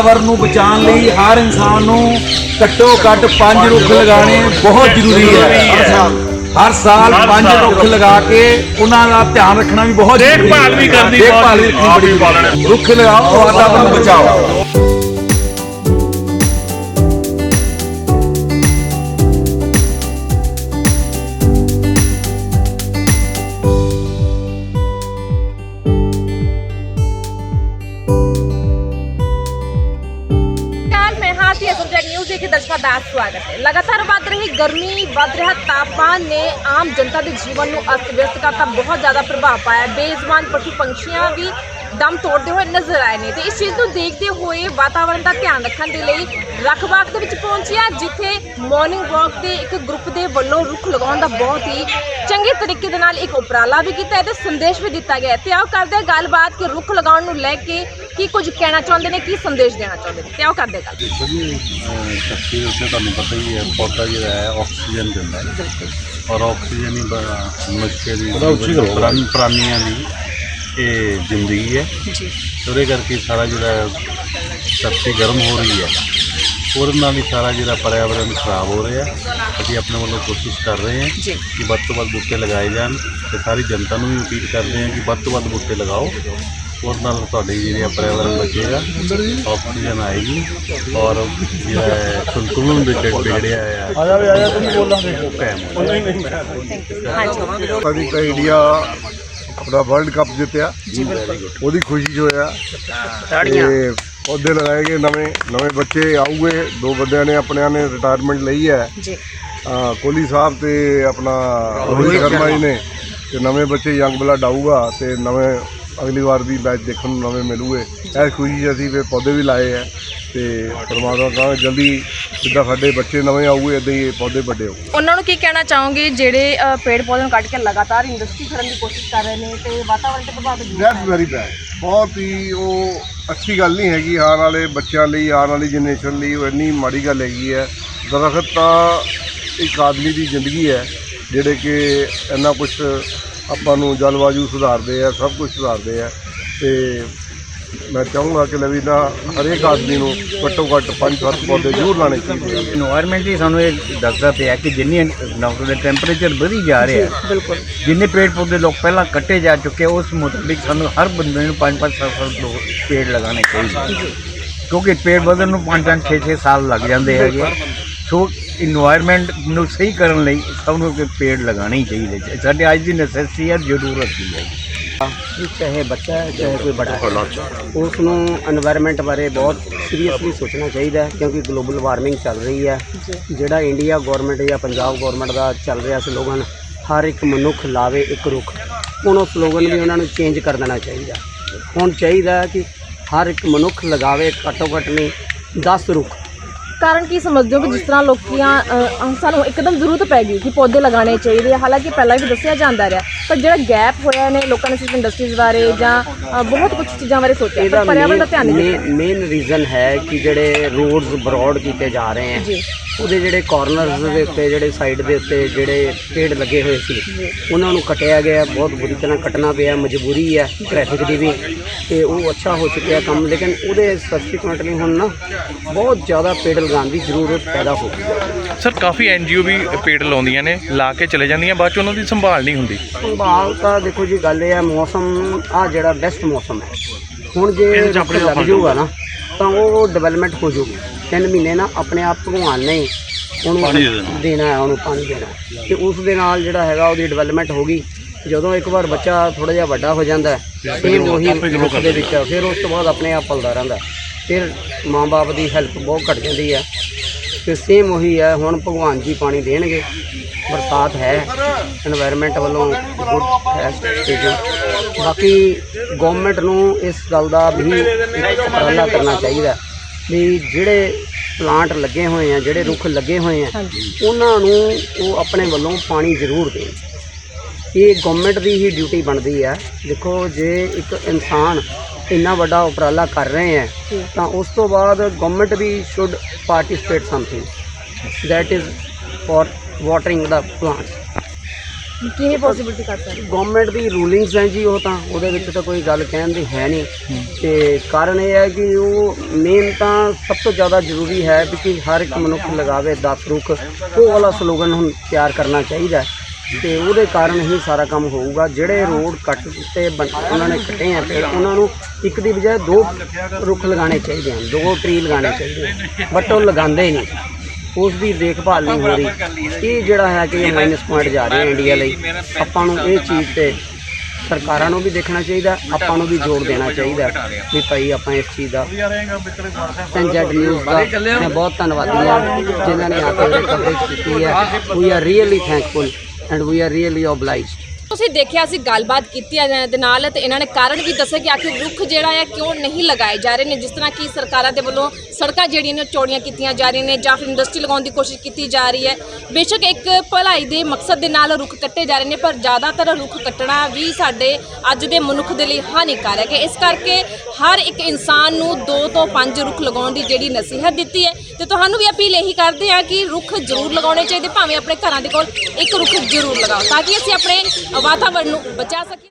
ਵਾਤਾਵਰਣ ਨੂੰ ਬਚਾਉਣ ਲਈ ਹਰ ਇਨਸਾਨ ਨੂੰ ਘੱਟੋ ਘੱਟ 5 ਰੁੱਖ ਲਗਾਉਣੇ ਬਹੁਤ ਜ਼ਰੂਰੀ ਹੈ ਹਰ ਸਾਲ 5 ਰੁੱਖ ਲਗਾ ਕੇ ਉਹਨਾਂ ਦਾ ਧਿਆਨ ਰੱਖਣਾ ਵੀ ਬਹੁਤ ਜ਼ਰੂਰੀ ਹੈ ਦੇਖਭਾਲ ਵੀ ਕਰਨੀ ਬਹੁਤ। ਜ਼ਰੂਰੀ ਹੈ। ਰੁੱਖ ਲਗਾਓ ਵਾਤਾਵਰਣ ਬਚਾਓ ਸਵਾਗਤ ਹੈ। ਲਗਾਤਾਰ ਵੱਧ ਰਹੀ ਗਰਮੀ, ਵੱਧ ਰਿਹਾ ਤਾਪਮਾਨ ਨੇ ਆਮ ਜਨਤਾ ਦੇ ਜੀਵਨ ਨੂੰ ਅਸਤ ਵਿਅਸਤ ਕਰਤਾ, ਬਹੁਤ ਜ਼ਿਆਦਾ ਪ੍ਰਭਾਵ ਪਾਇਆ। ਬੇਜ਼ਬਾਨ ਪਸ਼ੂ ਪੰਛੀਆਂ ਵੀ ਦਮ ਤੋੜਦੇ ਹੋਏ ਨਜ਼ਰ ਆਏ ਨੇ ਤੇ ਇਸ ਚੀਜ਼ ਨੂੰ ਦੇਖਦੇ ਹੋਏ ਵਾਤਾਵਰਣ ਦਾ ਧਿਆਨ ਰੱਖਣ ਦੇ ਲਈ ਰੱਖਬਾਗ ਦੇ ਵਿੱਚ ਪਹੁੰਚਿਆ, ਜਿੱਥੇ ਮਾਰਨਿੰਗ ਵਾਕ 'ਤੇ ਇੱਕ ਗਰੁੱਪ ਦੇ ਵੱਲੋਂ ਰੁੱਖ ਲਗਾਉਣ ਦਾ ਬਹੁਤ ਹੀ ਚੰਗੇ ਤਰੀਕੇ ਦੇ ਨਾਲ ਇੱਕ ਉਪਰਾਲਾ ਵੀ ਕੀਤਾ ਹੈ ਤੇ ਸੰਦੇਸ਼ ਵੀ ਦਿੱਤਾ ਗਿਆ ਹੈ। ਤੇ ਆਓ ਕਰਦੇ ਹਾਂ ਗੱਲਬਾਤ ਕਿ ਰੁੱਖ ਲਗਾਉਣ ਨੂੰ ਲੈ ਕੇ ਕੀ ਕੁਝ ਕਹਿਣਾ ਚਾਹੁੰਦੇ ਨੇ ਕੀ ਸੰਦੇਸ਼ ਦੇਣਾ ਚਾਹੁੰਦੇ ਨੇ? ਤੇ ਆਓ ਕਰਦੇ ਹਾਂ ਗੱਲ? ਦੇਖੋ ਜੀ ਧਰਤੀ ਦੇ ਉੱਤੇ ਤੁਹਾਨੂੰ ਪਤਾ ਹੀ ਹੈ ਪੌਦਾ ਜਿਹੜਾ ਹੈ ਆਕਸੀਜਨ ਦਿੰਦਾ ਹੈ। ਔਰ ਆਕਸੀਜਨ ਹੀ ਬ- ਮਨੁੱਖ ਦੀ ਪ੍ਰਾਣ- ਪ੍ਰਾਣੀਆਂ ਦੀ ਇਹ ਜ਼ਿੰਦਗੀ ਹੈ। ਜੀ। ਉਹਦੇ ਕਰਕੇ ਸਾਰਾ ਜਿਹੜਾ ਧਰਤੀ ਗਰਮ ਹੋ ਰਹੀ ਹੈ। ਉਹਦੇ ਨਾਲ ਹੀ ਸਾਰਾ ਜਿਹੜਾ ਪਰਿਆਵਰਨ ਖਰਾਬ ਹੋ ਰਿਹਾ ਅਸੀਂ ਆਪਣੇ ਵੱਲੋਂ ਕੋਸ਼ਿਸ਼ ਕਰ ਰਹੇ ਹਾਂ ਜੀ। ਕਿ ਵੱਧ ਤੋਂ ਵੱਧ ਬੂਟੇ ਲਗਾਏ ਜਾਣ ਤੇ ਸਾਰੀ ਜਨਤਾ ਨੂੰ ਵੀ ਅਪੀਲ ਕਰਦੇ ਹਾਂ ਕਿ ਵੱਧ ਤੋਂ ਵੱਧ ਬੂਟੇ ਲਗਾਓ। ਉਹਦੇ ਨਾਲ ਤੁਹਾਡੀ ਜਿਹੜੀ ਪਰਿਆਵਰਨ ਬਚੇਗਾ ਆਕਸੀਜਨ ਆਏਗੀ ਔਰ ਜਿਹੜਾ ਸੰਤੁਲਨ ਵਿੱਚ ਵਿਗੜਿਆ ਹੈ। ਆ ਜਾ ਆ ਜਾ ਤੁਸੀਂ ਬੋਲਾਂਗੇ ਉਹ ਕਾਇਮ ਹਾਂਜੀ। ਕਦੀ ਤਾਂ ਇੰਡੀਆ ਆਪਣਾ ਵਰਲਡ ਕੱਪ ਜਿੱਤਿਆ। ਜੀ ਬਿਲਕੁਲ। ਉਹਦੀ ਖੁਸ਼ੀ 'ਚ ਹੋਇਆ। ਤੇ ਪੌਦੇ ਲਗਾਏ ਗਏ ਨਵੇਂ ਨਵੇਂ ਬੱਚੇ ਆਉਗੇ ਦੋ ਬੰਦਿਆਂ ਨੇ ਆਪਣਿਆਂ ਨੇ ਰਿਟਾਇਰਮੈਂਟ ਲਈ ਹੈ। ਜੀ। ਕੋਹਲੀ ਸਾਹਿਬ ਤੇ ਆਪਣਾ ਰੋਹਿਤ ਸ਼ਰਮਾ। ਜੀ ਨੇ। ਤੇ ਨਵੇਂ ਬੱਚੇ ਯੰਗ ਬਲੱਡ ਆਊਗਾ ਤੇ ਨਵੇਂ ਅਗਲੀ ਵਾਰ ਵੀ ਮੈਚ ਦੇਖਣ ਨੂੰ ਨਵੇਂ ਮਿਲੂਗੇ। ਇਹ ਖੁਸ਼ੀ 'ਚ ਅਸੀਂ ਫਿਰ ਪੌਦੇ ਵੀ ਲਾਏ ਆ ਤੇ ਪਰਮਾਤਮਾ ਕਹਾਂ ਜਲਦੀ ਜਿੱਦਾਂ ਸਾਡੇ ਬੱਚੇ ਨਵੇਂ ਆਊਗੇ ਇਦਾਂ ਹੀ ਇਹ ਪੌਦੇ ਵੱਡੇ ਹੋ ਉਹਨਾਂ ਨੂੰ ਕੀ ਕਹਿਣਾ ਚਾਹੋਗੇ ਜਿਹੜੇ ਅ, ਪੇੜ ਪੌਦੇ ਨੂੰ ਕੱਟ ਕੇ ਲਗਾਤਾਰ ਇੰਡਸਟਰੀ ਕਰਨ ਦੀ ਕੋਸ਼ਿਸ਼ ਕਰ ਰਹੇ ਨੇ ਤੇ ਵਾਤਾਵਰਣ ਤੇ ਪ੍ਰਭਾਵ ਜ਼ਰੂਰ ਦੈਟਸ ਵੈਰੀ ਬੈਡ ਬਹੁਤ ਹੀ ਉਹ ਅੱਛੀ ਗੱਲ ਨਹੀਂ ਹੈਗੀ ਆਉਣ ਵਾਲੇ ਬੱਚਿਆਂ ਲਈ ਆਉਣ ਵਾਲੀ ਜਨਰੇਸ਼ਨ ਲਈ ਉਹ ਇੰਨੀ ਮਾੜੀ ਗੱਲ ਹੈਗੀ ਹੈ। ਦਰਖਤ ਤਾਂ ਇੱਕ ਆਦਮੀ ਦੀ ਜ਼ਿੰਦਗੀ ਹੈ ਜਿਹੜੇ ਕਿ ਇੰਨਾ ਕੁਝ ਆਪਾਂ ਨੂੰ ਜਲਵਾਯੂ ਸੁਧਾਰਦੇ ਆ ਸਭ ਕੁਝ ਸੁਧਾਰਦੇ ਆ। ਤੇ ਮੈਂ ਚਾਹੂੰਗਾ ਕਿ ਲਵੀ ਨਾ ਹਰੇਕ ਆਦਮੀ ਨੂੰ ਘੱਟੋ ਘੱਟ ਪੰਜ ਸੱਤ ਪੌਦੇ ਜ਼ਰੂਰ ਲਾਣੇ ਚਾਹੀਦੇ ਆ। ਇਨਵਾਇਰਨਮੈਂਟ ਹੀ ਸਾਨੂੰ ਇਹ ਦੱਸਦਾ ਪਿਆ ਕਿ ਜਿੰਨੀ ਨੌਕਰੀ ਦਾ ਟੈਂਪਰੇਚਰ ਵਧੀ ਜਾ ਰਿਹਾ ਹੈ ਬਿਲਕੁਲ। ਜਿੰਨੇ ਪੇੜ ਪੌਦੇ ਲੋਕ ਪਹਿਲਾਂ ਕੱਟੇ ਜਾ ਚੁੱਕੇ ਉਸ ਮੁਤਾਬਿਕ ਸਾਨੂੰ ਹਰ ਬੰਦੇ ਨੂੰ 5-5 7 ਲੋਕ ਪੇੜ ਲਗਾਉਣੇ ਚਾਹੀਦੇ ਕਿਉਂਕਿ ਪੇੜ ਵਧਣ ਨੂੰ 5-5 6-6 ਸਾਲ ਲੱਗ ਜਾਂਦੇ ਹੈਗੇ ਸੋ ਇਨਵਾਇਰਨਮੈਂਟ ਨੂੰ ਸਹੀ ਕਰਨ ਲਈ ਸਭ ਨੂੰ ਕਿ ਪੇੜ ਲਗਾਉਣੇ ਹੀ ਚਾਹੀਦੇ। ਸਾਡੇ ਅੱਜ ਦੀ ਨੈਸੈਸਿਟੀ ਹੈ ਜ਼ਰੂਰਤ ਹੀ। ਹੈ ਚਾਹੇ ਬੱਚਾ ਹੈ ਚਾਹੇ ਕੋਈ ਬੜਾ ਉਸ ਨੂੰ এনवायरमेंट ਬਾਰੇ ਬਹੁਤ ਸੀਰੀਅਸਲੀ ਸੋਚਣਾ ਚਾਹੀਦਾ ਕਿਉਂਕਿ ਗਲੋਬਲ ਵਾਰਮਿੰਗ ਚੱਲ ਰਹੀ ਹੈ। ਜਿਹੜਾ ਇੰਡੀਆ ਗਵਰਨਮੈਂਟ ਜਾਂ ਪੰਜਾਬ ਗਵਰਨਮੈਂਟ ਦਾ ਚੱਲ ਰਿਹਾ ਸਲੋਗਨ ਹਰ ਇੱਕ ਮਨੁੱਖ ਲਾਵੇ ਇੱਕ ਰੁੱਖ। ਹੁਣ ਉਹ ਸਲੋਗਨ ਵੀ ਉਹਨਾਂ ਨੂੰ ਚੇਂਜ ਕਰ ਦੇਣਾ ਚਾਹੀਦਾ। ਹੁਣ ਚਾਹੀਦਾ ਕਿ ਹਰ ਇੱਕ ਮਨੁੱਖ ਲਗਾਵੇ ਘੱਟੋ ਘੱਟ ਨਹੀਂ 10 ਰੁੱਖ। ਕਾਰਨ ਕੀ ਸਮਝਦੇ ਹੋ ਕਿ ਜਿਸ ਤਰ੍ਹਾਂ ਲੋਕੀਆਂ ਅ, ਸਾਨੂੰ ਇੱਕਦਮ ਜ਼ਰੂਰਤ ਪੈ ਗਈ ਕਿ ਪੌਦੇ ਲਗਾਉਣੇ ਚਾਹੀਦੇ ਆ? ਹਾਲਾਂਕਿ ਪਹਿਲਾਂ ਵੀ ਦੱਸਿਆ ਜਾਂਦਾ ਰਿਹਾ ਪਰ ਜਿਹੜਾ ਗੈਪ ਹੋਇਆ ਨੇ ਲੋਕਾਂ ਨੇ ਸਿਰਫ ਇੰਡਸਟਰੀਜ਼ ਬਾਰੇ ਜਾਂ ਅ, ਬਹੁਤ ਕੁਝ ਚੀਜ਼ਾਂ ਬਾਰੇ ਸੋਚਿਆ। ਪਰ ਪਰਿਆਵਰਣ ਦਾ ਧਿਆਨ ਨਹੀਂ ਦਿੱਤਾ। ਮੇਨ ਰੀਜ਼ਨ ਹੈ ਕਿ ਜਿਹੜੇ ਰੋਡਸ ਬਰੋਡ ਕੀਤੇ ਜਾ ਰਹੇ ਹਨ ਜੀ। ਉਹਦੇ ਜਿਹੜੇ ਕਾਰਨਰਸ ਦੇ ਉੱਤੇ ਜਿਹੜੇ ਸਾਈਡ ਦੇ ਉੱਤੇ ਜਿਹੜੇ ਪੇੜ ਲੱਗੇ ਹੋਏ ਸੀ ਉਹਨਾਂ ਨੂੰ ਕਟਿਆ ਗਿਆ। ਬਹੁਤ ਬੁਰੀ ਤਰ੍ਹਾਂ ਕੱਟਣਾ ਪਿਆ ਮਜਬੂਰੀ ਹੈ ਟ੍ਰੈਫਿਕ ਦੀ ਵੀ। ਤੇ ਉਹ ਅੱਛਾ ਹੋ ਚੁੱਕਿਆ ਕੰਮ ਲੇਕਿਨ ਉਹਦੇ ਸਬਸੀਕੁਐਂਟਲੀ ਹੁਣ ਨਾ ਬਹੁਤ ਜ਼ਿਆਦਾ ਪੇੜ ਲਗਾਉਣ ਦੀ ਜ਼ਰੂਰਤ ਪੈਦਾ ਹੋ ਗਈ ਹੈ। ਸਰ ਕਾਫੀ ਐਨਜੀਓ ਵੀ ਪੇੜ ਲਾਉਂਦੀਆਂ ਨੇ ਲਾ ਕੇ ਚਲੇ ਜਾਂਦੀਆਂ ਬਾਅਦ ਚ ਉਹਨਾਂ ਦੀ ਸੰਭਾਲ ਨਹੀਂ ਹੁੰਦੀ। ਸੰਭਾਲ ਤਾਂ ਦੇਖੋ ਜੀ ਗੱਲ ਇਹ ਹੈ ਮੌਸਮ ਆ ਜਿਹੜਾ ਬੈਸਟ ਮੌਸਮ ਹੈ। ਹੁਣ ਜੇ ਲੱਗ ਜਾਊਗਾ ਨਾ ਤਾਂ ਉਹ ਡਿਵੈਲਪਮੈਂਟ ਹੋ ਜਾਊਗੀ। ਤਿੰਨ ਮਹੀਨੇ ਨਾ ਆਪਣੇ ਆਪ ਭਗਵਾਨ ਨੇ ਉਹਨੂੰ ਦੇਣਾ। ਹੈ ਉਹਨੂੰ ਪਾਣੀ ਦੇਣਾ। ਤੇ ਉਸ ਦੇ ਨਾਲ ਜਿਹੜਾ ਹੈਗਾ ਉਹਦੀ ਡਿਵੈਲਪਮੈਂਟ ਹੋ ਗਈ। ਜਦੋਂ ਇੱਕ ਵਾਰ ਬੱਚਾ ਥੋੜਾ ਜਿਹਾ ਵੱਡਾ ਹੋ ਜਾਂਦਾ ਹੈ ਸੇਮ ਉਹੀ ਦੇ ਵਿੱਚ। ਫਿਰ ਉਸ ਤੋਂ ਬਾਅਦ ਆਪਣੇ ਆਪ ਪਲਦਾ ਰਹਿੰਦਾ। ਫਿਰ ਮਾਂ-ਬਾਪ ਦੀ ਹੈਲਪ ਬਹੁਤ ਘਟ ਜਾਂਦੀ ਹੈ। ਤੇ ਸੇਮ ਉਹੀ ਹੈ ਹੁਣ ਭਗਵਾਨ ਜੀ ਪਾਣੀ ਦੇਣਗੇ। ਬਰਸਾਤ ਹੈ এনवायरमेंट ਵੱਲੋਂ ਗੁੱਡ ਹੈ ਬਾਕੀ ਗਵਰਨਮੈਂਟ ਨੂੰ ਇਸ ਗੱਲ ਦਾ ਵੀ ਉਪਰਾਲਾ ਕਰਨਾ ਚਾਹੀਦਾ। ਵੀ ਜਿਹੜੇ ਪਲਾਂਟ ਲੱਗੇ ਹੋਏ ਆ ਜਿਹੜੇ ਰੁੱਖ ਲੱਗੇ ਹੋਏ ਆ ਉਹਨਾਂ ਨੂੰ ਉਹ ਆਪਣੇ ਵੱਲੋਂ ਪਾਣੀ ਜ਼ਰੂਰ ਦੇਣ। ਇਹ ਗਵਰਨਮੈਂਟ ਦੀ ਹੀ ਡਿਊਟੀ ਬਣਦੀ ਹੈ ਦੇਖੋ ਜੇ ਇੱਕ ਇਨਸਾਨ ਇੰਨਾ ਵੱਡਾ ਉਪਰਾਲਾ ਕਰ ਰਹੇ ਹੈ ਤਾਂ ਉਸ ਤੋਂ ਬਾਅਦ government we should participate something that is for watering the plants ਕਿਵੇਂ ਪੋਸੀਬਿਲਿਟੀ ਕਰ ਸਕਦੇ? ਗਵਰਨਮੈਂਟ ਦੀ ਰੂਲਿੰਗਸ ਹੈ ਜੀ ਉਹ ਤਾਂ ਉਹਦੇ ਵਿੱਚ ਤਾਂ ਕੋਈ ਗੱਲ ਕਹਿਣ ਦੀ ਹੈ ਨਹੀਂ। ਤੇ ਕਾਰਨ ਇਹ ਹੈ ਕਿ ਉਹ ਮੇਨ ਤਾਂ ਸਭ ਤੋਂ ਜ਼ਿਆਦਾ ਜ਼ਰੂਰੀ ਹੈ ਕਿ ਹਰ ਇੱਕ ਮਨੁੱਖ ਲਗਾਵੇ 10 ਰੁੱਖ ਉਹ ਵਾਲਾ ਸਲੋਗਨ ਹੁਣ ਤਿਆਰ ਕਰਨਾ ਚਾਹੀਦਾ ਹੈ। ਤੇ ਉਹਦੇ ਕਾਰਨ ਹੀ ਸਾਰਾ ਕੰਮ ਹੋਊਗਾ। ਜਿਹੜੇ ਰੋਡ ਕੱਟ 'ਤੇ ਬਣ- ਉਹਨਾਂ ਨੇ ਕੱਟੇ ਆ ਪੇੜ ਉਹਨਾਂ ਨੂੰ ਇੱਕ ਦੀ ਬਜਾਏ ਦੋ ਰੁੱਖ ਲਗਾਉਣੇ ਚਾਹੀਦੇ ਹਨ, ਦੋ ਟਰੀ ਲਗਾਉਣੇ ਚਾਹੀਦੇ ਬਟ ਉਹ ਲਗਾਉਂਦੇ ਹੀ ਨਹੀਂ। ਉਸ ਦੀ ਦੇਖਭਾਲ ਨਹੀਂ ਹੋ ਰਹੀ। ਇਹ ਜਿਹੜਾ ਹੈ ਕਿ ਇਹ ਮਾਈਨਸ ਪੁਆਇੰਟ ਜਾ ਰਿਹਾ ਇੰਡੀਆ ਲਈ। ਆਪਾਂ ਨੂੰ ਇਹ ਚੀਜ਼ ਤੇ ਸਰਕਾਰਾਂ ਨੂੰ ਵੀ ਦੇਖਣਾ ਚਾਹੀਦਾ, ਆਪਾਂ ਨੂੰ ਵੀ ਜ਼ੋਰ ਦੇਣਾ ਚਾਹੀਦਾ ਵੀ ਭਾਈ ਆਪਾਂ ਇਸ ਚੀਜ਼ ਦਾ ਸੈਂਜੈਟ ਨਿਊਜ਼ ਦਾ ਮੈਂ ਬਹੁਤ ਧੰਨਵਾਦੀ ਹਾਂ, ਜਿਨ੍ਹਾਂ ਨੇ ਆ ਕੇ ਕਵਰੇਜ ਕੀਤੀ ਹੈ। We are really thankful and we are really obliged ਤੁਸੀਂ ਦੇਖਿਆ ਸੀ ਗੱਲਬਾਤ ਕੀਤੀ ਹੈ ਇਹਨਾਂ ਦੇ ਨਾਲ ਤੇ ਇਹਨਾਂ ਨੇ ਕਾਰਨ ਵੀ ਦੱਸਿਆ ਕਿ ਆਖਿਰ ਰੁੱਖ ਜਿਹੜਾ ਹੈ ਕਿਉਂ ਨਹੀਂ ਲਗਾਏ ਜਾ ਰਹੇ ਨੇ? ਜਿਸ ਤਰ੍ਹਾਂ ਕਿ ਸਰਕਾਰਾਂ ਦੇ ਵੱਲੋਂ ਸੜਕਾਂ ਜਿਹੜੀਆਂ ਨੇ ਉਹ ਚੌੜੀਆਂ ਕੀਤੀਆਂ ਜਾ ਰਹੀਆਂ ਨੇ ਜਾਂ ਫਿਰ ਇੰਡਸਟਰੀ ਲਗਾਉਣ ਦੀ ਕੋਸ਼ਿਸ਼ ਕੀਤੀ ਜਾ ਰਹੀ ਹੈ। ਬੇਸ਼ੱਕ ਇੱਕ ਭਲਾਈ ਦੇ ਮਕਸਦ ਦੇ ਨਾਲ ਰੁੱਖ ਕੱਟੇ ਜਾ ਰਹੇ ਨੇ, ਪਰ ਜ਼ਿਆਦਾਤਰ ਰੁੱਖ ਕੱਟਣਾ ਵੀ ਸਾਡੇ ਅੱਜ ਦੇ ਮਨੁੱਖ ਦੇ ਲਈ ਹਾਨੀਕਾਰਕ ਹੈ ਇਸ ਕਰਕੇ ਹਰ ਇੱਕ ਇਨਸਾਨ ਨੂੰ 2 ਤੋਂ 5 ਰੁੱਖ ਲਗਾਉਣ ਦੀ ਜਿਹੜੀ ਨਸੀਹਤ ਦਿੱਤੀ ਹੈ। ਤੇ ਤੁਹਾਨੂੰ ਵੀ ਅਪੀਲ ਇਹੀ ਕਰਦੇ ਹਾਂ ਕਿ ਰੁੱਖ ਜ਼ਰੂਰ ਲਗਾਉਣੇ ਚਾਹੀਦੇ, ਭਾਵੇਂ ਆਪਣੇ ਘਰਾਂ ਦੇ ਕੋਲ ਇੱਕ ਰੁੱਖ ਜ਼ਰੂਰ ਲਗਾਓ, ਤਾਂ ਕਿ ਅਸੀਂ ਆਪਣੇ ਵਾਤਾਵਰਣ ਨੂੰ ਬਚਾ ਸਕੀਏ।